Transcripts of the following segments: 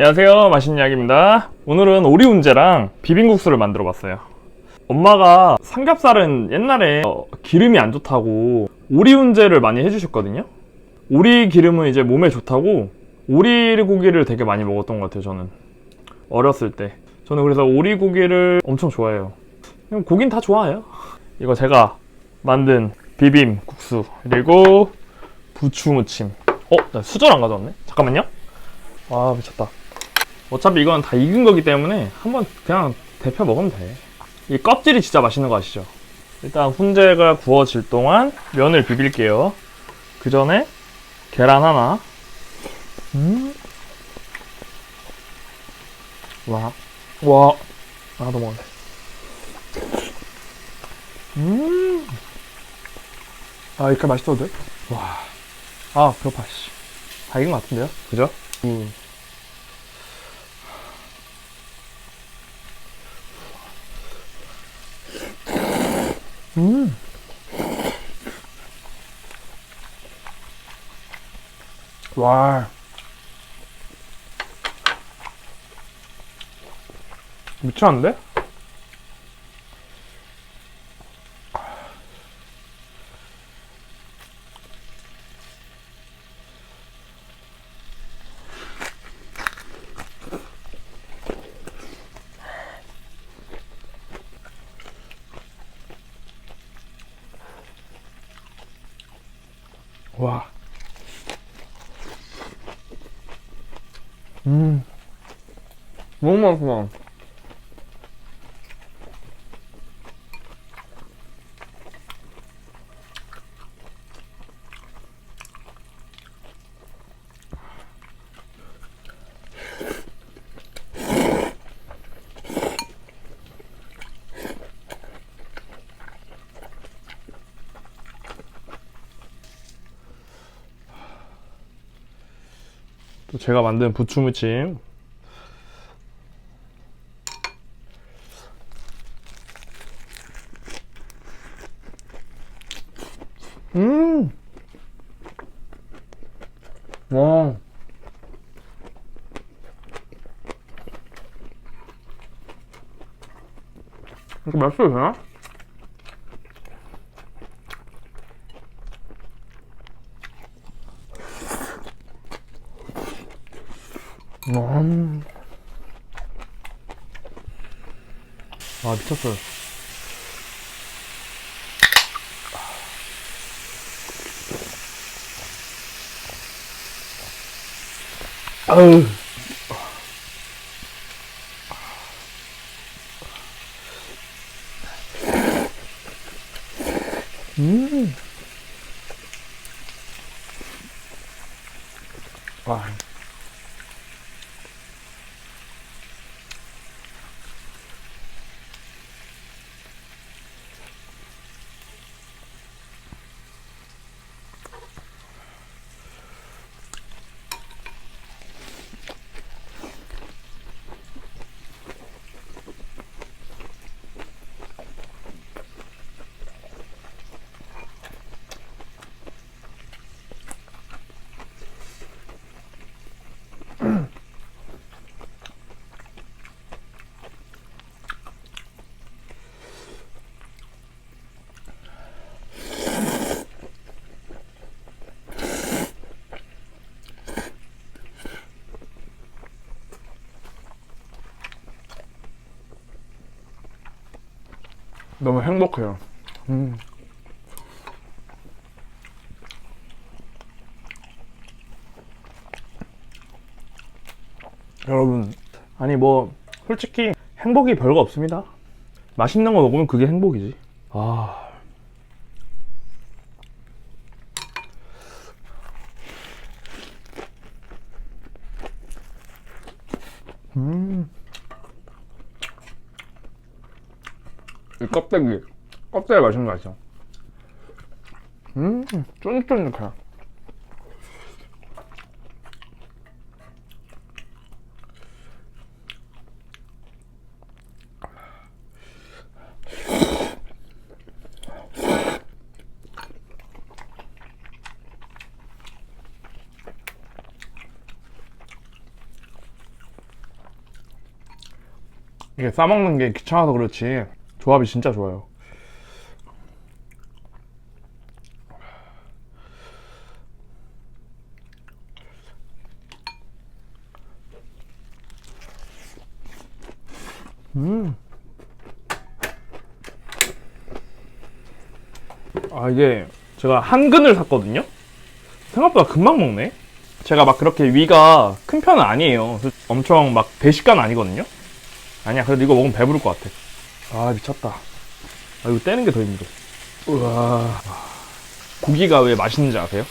안녕하세요. 맛있는 이야기입니다. 오늘은 오리훈제랑 비빔국수를 만들어 봤어요. 엄마가 삼겹살은 옛날에 어, 기름이 안 좋다고 오리훈제를 많이 해주셨거든요. 오리 기름은 이제 몸에 좋다고 오리고기를 되게 많이 먹었던 것 같아요 저는. 어렸을 때. 저는 그래서 오리고기를 엄청 좋아해요. 고긴 다 좋아해요. 이거 제가 만든 비빔 국수. 그리고 부추 무침. 어? 나 수저 안 가져왔네? 잠깐만요. 아 미쳤다 어차피 이건 다 익은 거기 때문에 한번 그냥 데펴 먹으면 돼. 이 껍질이 진짜 맛있는 거 아시죠? 일단 훈제가 구워질 동안 면을 비빌게요. 그 전에 계란 하나. 음. 와. 와. 하나도 먹을래. 음. 아, 이렇게 맛있어도 돼? 와. 아, 배고파, 씨. 다 익은 것 같은데요? 그죠? 음. 음. 와. 미쳤는데? 와. 음. 너무 맛있어. 또 제가 만든 부추무침. 음. 와. 이거 맛있어도? 음. 아 미쳤어요. 아우. 음. 와. 너무 행복해요. 음. 여러분, 아니 뭐 솔직히 행복이 별거 없습니다. 맛있는 거 먹으면 그게 행복이지. 아. 음. 껍데기. 껍데기 맛있는 거 있어 음 쫀득쫀득해. 이게 싸먹는 게 귀찮아서 그렇지 조합이 진짜 좋아요. 아 이게 제가 한 근을 샀거든요. 생각보다 금방 먹네. 제가 막 그렇게 위가 큰 편은 아니에요. 엄청 막 대식가는 아니거든요. 아니야 그래도 이거 먹으면 배부를 것 같아. 아 미쳤다. 아 이거 떼는 게 더 힘들어. 우와. 고기가 왜 맛있는지 아세요?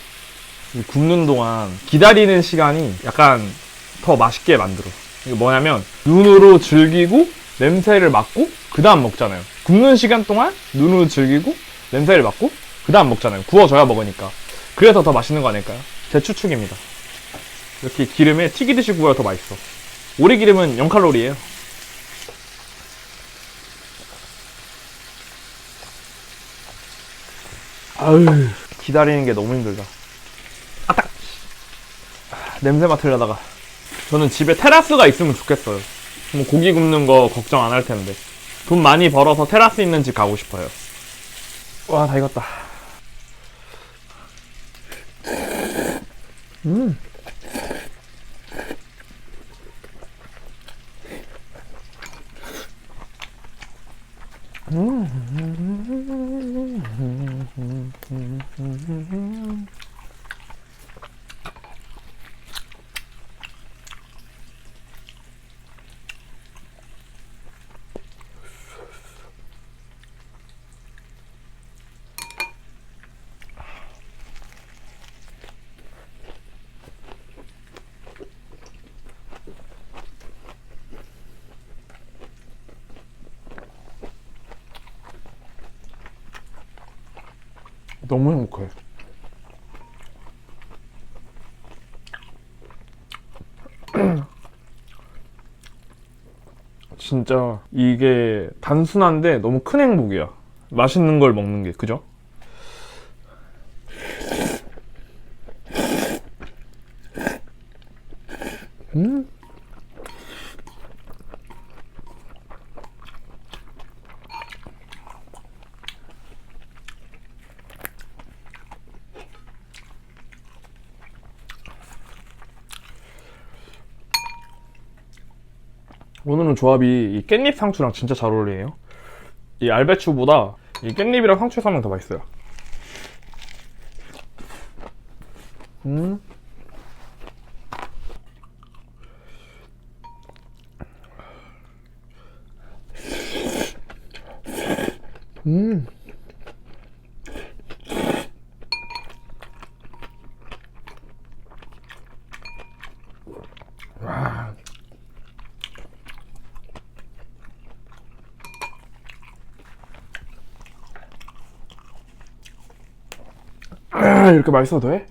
이 굽는 동안 기다리는 시간이 약간 더 맛있게 만들어. 이게 뭐냐면 눈으로 즐기고 냄새를 맡고 그 다음 먹잖아요. 굽는 시간 동안 눈으로 즐기고 냄새를 맡고 그 다음 먹잖아요. 구워져야 먹으니까. 그래서 더 맛있는 거 아닐까요? 제 추측입니다. 이렇게 기름에 튀기듯이 구워야 더 맛있어. 오리 기름은 0칼로리예요. 아유 기다리는 게 너무 힘들다. 아딱 아, 냄새 맡으려다가 저는 집에 테라스가 있으면 좋겠어요. 뭐 고기 굽는 거 걱정 안 할 텐데 돈 많이 벌어서 테라스 있는 집 가고 싶어요. 와 다 익었다. 음. Mm-hmm. 너무 행복해. 진짜 이게 단순한데 너무 큰 행복이야. 맛있는 걸 먹는 게 그죠? 조합이 이 깻잎 상추랑 진짜 잘 어울리네요. 이 알배추보다 이 깻잎이랑 상추 쌈면 더 맛있어요. 음. 음. 이렇게 맛있어도 돼?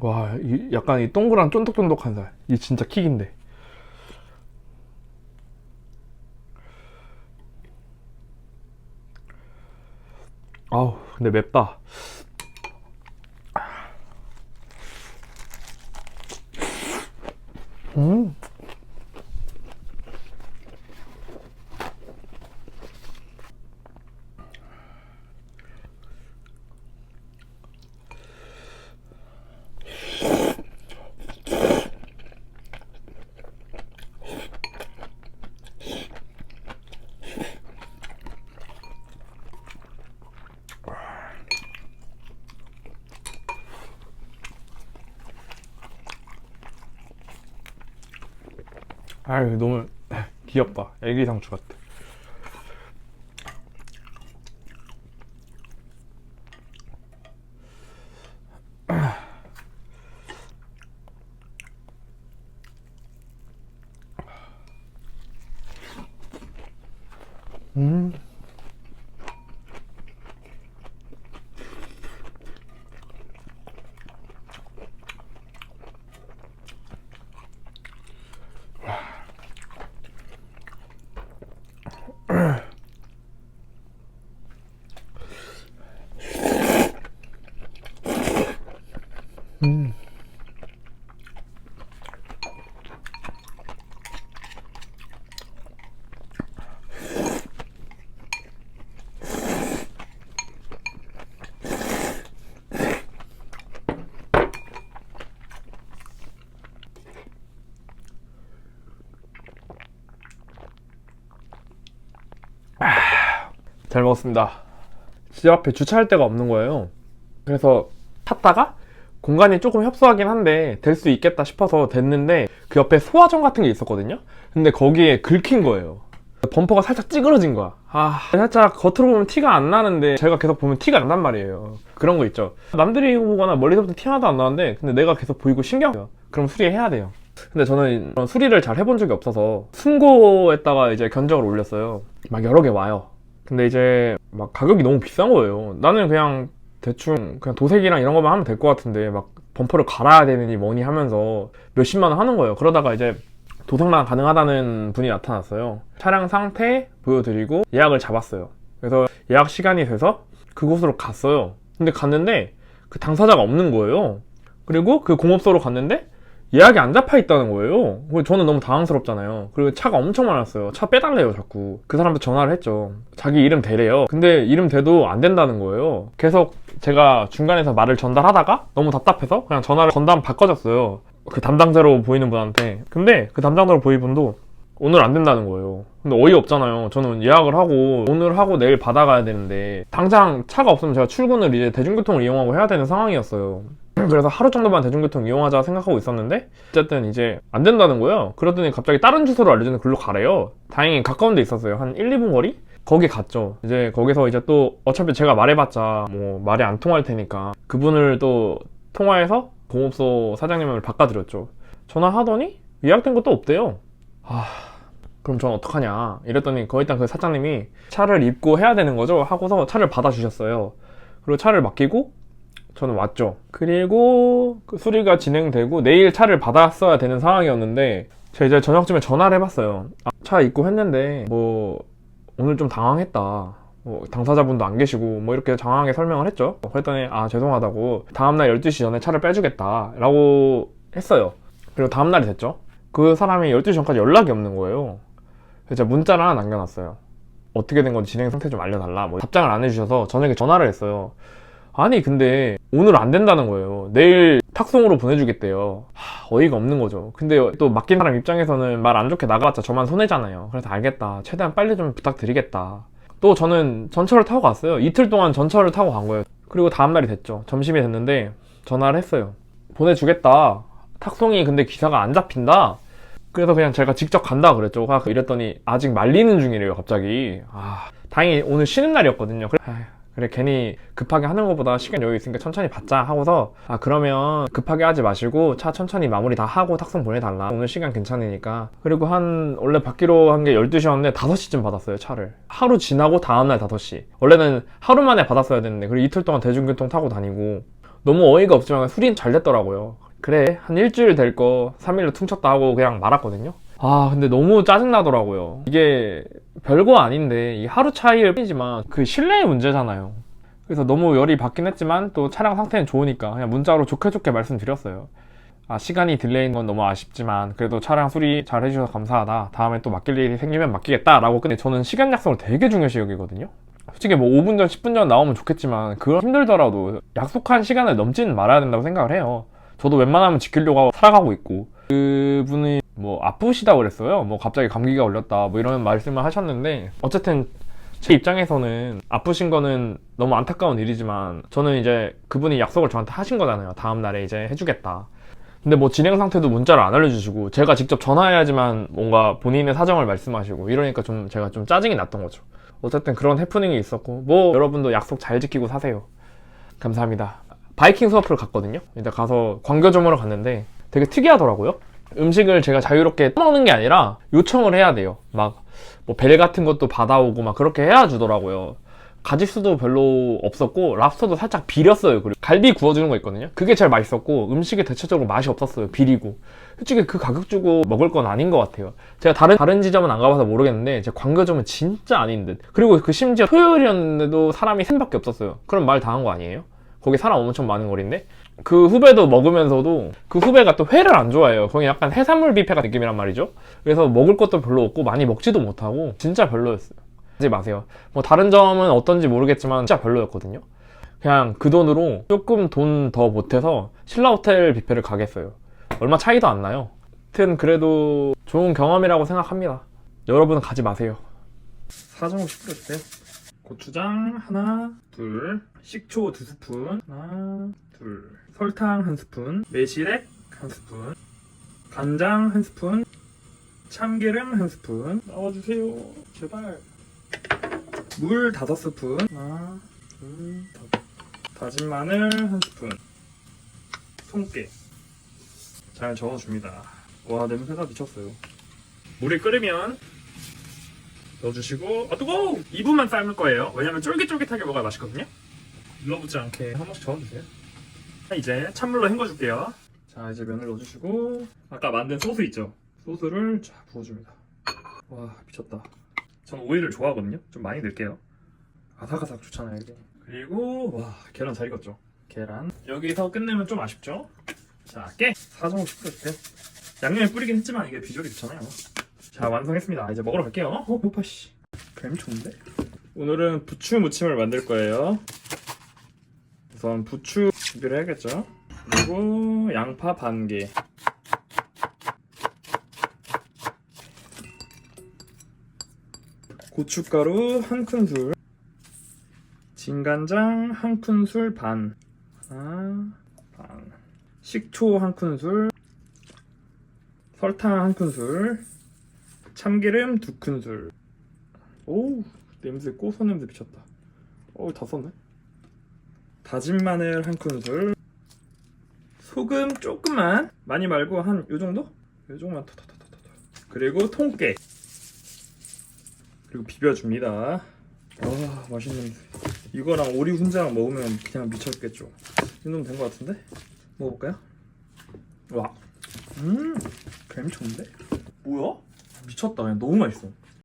와, 이 약간 이 동그란 쫀득쫀득한 살. 이 진짜 킥인데. 아우, 근데 맵다. 음. 아유, 너무 귀엽다. 애기 상추 같아. 음. 잘 먹었습니다. 집 앞에 주차할 데가 없는 거예요. 그래서 탔다가 공간이 조금 협소하긴 한데 될 수 있겠다 싶어서 됐는데 그 옆에 소화전 같은 게 있었거든요. 근데 거기에 긁힌 거예요. 범퍼가 살짝 찌그러진 거야. 아, 살짝 겉으로 보면 티가 안 나는데 제가 계속 보면 티가 난단 말이에요. 그런 거 있죠. 남들이 보거나 멀리서부터 티 하나도 안 나는데 근데 내가 계속 보이고 신경 써요. 그럼 수리해야 돼요. 근데 저는 수리를 잘 해본 적이 없어서 승고에다가 이제 견적을 올렸어요. 막 여러 개 와요. 근데 이제 막 가격이 너무 비싼 거예요. 나는 그냥 대충 그냥 도색이랑 이런 것만 하면 될 것 같은데 막 범퍼를 갈아야 되느니 뭐니 하면서 몇십만 원 하는 거예요. 그러다가 이제 도색만 가능하다는 분이 나타났어요. 차량 상태 보여드리고 예약을 잡았어요. 그래서 예약 시간이 돼서 그곳으로 갔어요. 근데 갔는데 그 당사자가 없는 거예요. 그리고 그 공업소로 갔는데 예약이 안 잡혀 있다는 거예요. 저는 너무 당황스럽잖아요. 그리고 차가 엄청 많았어요. 차 빼달래요, 자꾸. 그 사람한테 전화를 했죠. 자기 이름 대래요. 근데 이름 대도 안 된다는 거예요. 계속 제가 중간에서 말을 전달하다가 너무 답답해서 그냥 전화를 건담 바꿔줬어요. 그 담당자로 보이는 분한테. 근데 그 담당자로 보이는 분도 오늘 안 된다는 거예요. 근데 어이없잖아요. 저는 예약을 하고 오늘 하고 내일 받아가야 되는데 당장 차가 없으면 제가 출근을 이제 대중교통을 이용하고 해야 되는 상황이었어요. 그래서 하루 정도만 대중교통 이용하자 생각하고 있었는데 어쨌든 이제 안 된다는 거예요. 그러더니 갑자기 다른 주소를 알려주는 글로 가래요. 다행히 가까운 데 있었어요. 한 1, 2분 거리? 거기 갔죠. 이제 거기서 이제 또 어차피 제가 말해봤자 뭐 말이 안 통할 테니까 그분을 또 통화해서 공업소 사장님을 바꿔드렸죠. 전화하더니 예약된 것도 없대요. 아 그럼 전 어떡하냐 이랬더니 거기 일단 그 사장님이 차를 입고 해야 되는 거죠 하고서 차를 받아주셨어요 그리고 차를 맡기고 저는 왔죠. 그리고 그 수리가 진행되고 내일 차를 받았어야 되는 상황이었는데 제가 이제 저녁쯤에 전화를 해봤어요. 아, 차 입고 했는데 뭐 오늘 좀 당황했다. 뭐 당사자분도 안 계시고 뭐 이렇게 장황하게 설명을 했죠. 그랬더니 아 죄송하다고 다음날 12시 전에 차를 빼주겠다 라고 했어요. 그리고 다음날이 됐죠. 그 사람이 12시 전까지 연락이 없는 거예요. 그래서 제가 문자를 하나 남겨놨어요. 어떻게 된 건지 진행 상태 좀 알려달라. 뭐 답장을 안 해주셔서 저녁에 전화를 했어요. 아니 근데 오늘 안 된다는 거예요. 내일 탁송으로 보내주겠대요. 하, 어이가 없는 거죠. 근데 또 맡긴 사람 입장에서는 말 안 좋게 나가봤자 저만 손해잖아요. 그래서 알겠다. 최대한 빨리 좀 부탁드리겠다. 또 저는 전철을 타고 갔어요. 이틀 동안 전철을 타고 간 거예요. 그리고 다음날이 됐죠. 점심이 됐는데 전화를 했어요. 보내주겠다. 탁송이 근데 기사가 안 잡힌다. 그래서 그냥 제가 직접 간다 그랬죠. 아, 이랬더니 아직 말리는 중이래요, 갑자기. 아, 다행히 오늘 쉬는 날이었거든요. 그래, 아휴, 그래 괜히 급하게 하는 것보다 시간 여유 있으니까 천천히 받자 하고서 아 그러면 급하게 하지 마시고 차 천천히 마무리 다 하고 탁송 보내달라. 오늘 시간 괜찮으니까. 그리고 한 원래 받기로 한 게 12시였는데 5시쯤 받았어요 차를. 하루 지나고 다음날 5시. 원래는 하루 만에 받았어야 되는데 그리고 이틀 동안 대중교통 타고 다니고. 너무 어이가 없지만 수리는 잘 됐더라고요. 그래 한 일주일 될 거 3일로 퉁쳤다 하고 그냥 말았거든요. 아 근데 너무 짜증나더라고요. 이게 별거 아닌데 이 하루 차이일 뿐이지만 그 신뢰의 문제잖아요. 그래서 너무 열이 받긴 했지만 또 차량 상태는 좋으니까 그냥 문자로 좋게 좋게 말씀드렸어요. 아 시간이 딜레이인 건 너무 아쉽지만 그래도 차량 수리 잘 해주셔서 감사하다. 다음에 또 맡길 일이 생기면 맡기겠다 라고. 근데 저는 시간 약속을 되게 중요시 여기거든요. 솔직히 뭐 5분 전 10분 전 나오면 좋겠지만 그건 힘들더라도 약속한 시간을 넘지는 말아야 된다고 생각을 해요. 저도 웬만하면 지키려고 살아가고 있고. 그분이 뭐 아프시다고 그랬어요. 뭐 갑자기 감기가 걸렸다 뭐 이런 말씀을 하셨는데 어쨌든 제 입장에서는 아프신 거는 너무 안타까운 일이지만 저는 이제 그분이 약속을 저한테 하신 거잖아요. 다음 날에 이제 해주겠다. 근데 뭐 진행 상태도 문자를 안 알려주시고 제가 직접 전화해야지만 뭔가 본인의 사정을 말씀하시고 이러니까 좀 제가 좀 짜증이 났던 거죠. 어쨌든 그런 해프닝이 있었고 뭐 여러분도 약속 잘 지키고 사세요. 감사합니다. 바이킹 수업을 갔거든요. 이제 가서 광교점으로 갔는데 되게 특이하더라고요. 음식을 제가 자유롭게 떠먹는 게 아니라 요청을 해야 돼요. 막 뭐 벨 같은 것도 받아오고 막 그렇게 해야 주더라고요. 가짓수도 별로 없었고 랍스터도 살짝 비렸어요. 그리고 갈비 구워주는 거 있거든요. 그게 제일 맛있었고 음식이 대체적으로 맛이 없었어요. 비리고 솔직히 그 가격 주고 먹을 건 아닌 것 같아요. 제가 다른 다른 지점은 안 가봐서 모르겠는데 제 광교점은 진짜 아닌 듯. 그리고 그 심지어 토요일이었는데도 사람이 셋밖에 없었어요. 그럼 말다한거 아니에요? 거기 사람 엄청 많은 거리인데 그 후배도 먹으면서도 그 후배가 또 회를 안 좋아해요. 거기 약간 해산물 뷔페 같은 느낌이란 말이죠. 그래서 먹을 것도 별로 없고 많이 먹지도 못하고 진짜 별로였어요. 하지 마세요. 뭐 다른 점은 어떤지 모르겠지만 진짜 별로였거든요. 그냥 그 돈으로 조금 돈 더 보태서 신라 호텔 뷔페를 가겠어요. 얼마 차이도 안 나요. 하여튼 그래도 좋은 경험이라고 생각합니다. 여러분은 가지 마세요. 사정 혹시 뿌려주세요. 고추장 하나, 둘, 식초 두 스푼, 하나, 둘, 설탕 한 스푼, 매실액 한 스푼, 간장 한 스푼, 참기름 한 스푼 넣어주세요. 제발. 물 다섯 스푼, 하나, 둘, 다섯. 다진 마늘 한 스푼, 손깨. 잘 저어줍니다. 와 냄새가 미쳤어요. 물이 끓으면 넣어주시고 아 뜨거워! 2분만 삶을 거예요. 왜냐면 쫄깃쫄깃하게 먹어야 맛있거든요. 눌러붙지 않게 한 번씩 저어주세요. 자, 이제 찬물로 헹궈줄게요. 자 이제 면을 넣어주시고 아까 만든 소스 있죠? 소스를 쫙 부어줍니다. 와 미쳤다. 전 오이를 좋아하거든요. 좀 많이 넣을게요. 아삭아삭 좋잖아요 이게. 그리고 와 계란 잘 익었죠? 계란. 여기서 끝내면 좀 아쉽죠? 자 깨! 4.5씩 뿌려주세요. 양념에 뿌리긴 했지만 이게 비주얼이 좋잖아요. 자 완성했습니다. 이제 먹으러 갈게요. 어 배고파 씨. 뱀 좋은데? 오늘은 부추 무침을 만들 거예요. 우선 부추 준비를 해야겠죠. 그리고 양파 반 개. 고춧가루 한 큰술. 진간장 한 큰술 반. 하나 반. 식초 한 큰술. 설탕 한 큰술. 참기름 두 큰술. 오 냄새 고소 냄새 미쳤다. 어다 썼네. 다진 마늘 한 큰술. 소금 조금만 많이 말고 한 요 정도? 요 정도만 터터터터터. 그리고 통깨. 그리고 비벼줍니다. 와 맛있는. 이거랑 오리 훈장 먹으면 그냥 미쳤겠죠. 이 정도면 된것 같은데? 먹어볼까요? 와, 음, 뱀 좋은데? 뭐야? 미쳤다. 그냥 너무 맛있어.